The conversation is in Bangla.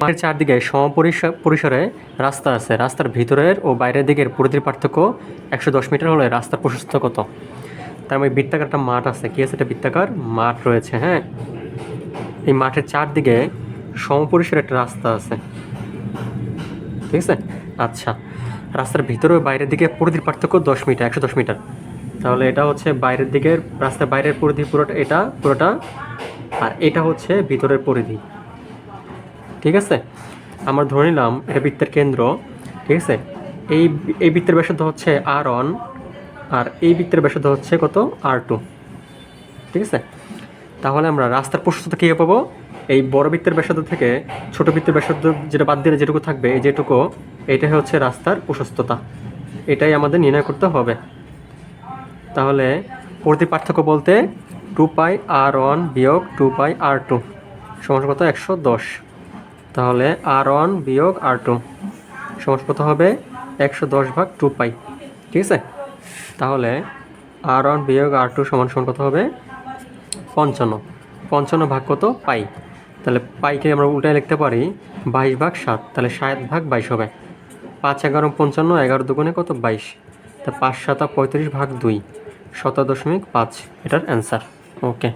মাঠের চারদিকে সমপরিসর পরিসরে রাস্তা আছে। রাস্তার ভিতরের ও বাইরের দিকের পরিধির পার্থক্য একশো দশ মিটার হলে রাস্তার প্রশস্ত কত? তার মানে বৃত্তাকার একটা মাঠ আছে। কি আছে? একটা বৃত্তাকার মাঠ রয়েছে হ্যাঁ? এই মাঠের চারদিকে সমপরিসরে একটা রাস্তা আছে। ঠিক আছে? আচ্ছা। রাস্তার ভিতরে ও বাইরের দিকে পরিধির পার্থক্য দশ মিটার, একশো দশ মিটার। তাহলে এটা হচ্ছে বাইরের দিকের, রাস্তার বাইরের পরিধি পুরোটা এটা, পুরোটা, আর এটা হচ্ছে ভিতরের পরিধি। ঠিক আছে? আমরা ধরে নিলাম এটা বৃত্তের কেন্দ্র, ঠিক আছে? এই এই বৃত্তের ব্যাসার্ধ হচ্ছে আর ওয়ান আর এই বৃত্তের ব্যাসার্ধ হচ্ছে কত? আর টু ঠিক আছে? তাহলে আমরা রাস্তার প্রশস্ততা কী পাবো? এই বড় বৃত্তের ব্যাসার্ধ থেকে ছোট বৃত্তের ব্যাসার্ধ যেটা বাদ দিলে যেটুকু থাকবে, এই যেটুকু, এটাই হচ্ছে রাস্তার প্রশস্ততা। এটাই আমাদের নির্ণয় করতে হবে। তাহলে প্রতি পার্থক্য বলতে টু পাই আর ওয়ান বিয়োগ টু পাই আর টু সমান কত? একশো দশ। তাহলে আর ওয়ান বিয়োগ আর টু। সমস্ত হবে? একশো দশ ভাগ টু পাই। ঠিক আছে? তাহলে আর ওয়ান বিয়োগ আর টু সমান সমান কত হবে? পঞ্চান্ন। পঞ্চান্ন ভাগ কত? পাই। তাহলে পাইকে আমরা উল্টায় লিখতে পারি বাইশ ভাগ সাত। তাহলে সাত ভাগ বাইশ হবে। পাঁচ এগারো পঞ্চান্ন, এগারো দুগুণে কত? বাইশ। তা পাঁচ সাতা পঁয়ত্রিশ ভাগ দুই। সতেরো দশমিক পাঁচ। এটার অ্যান্সার। ওকে।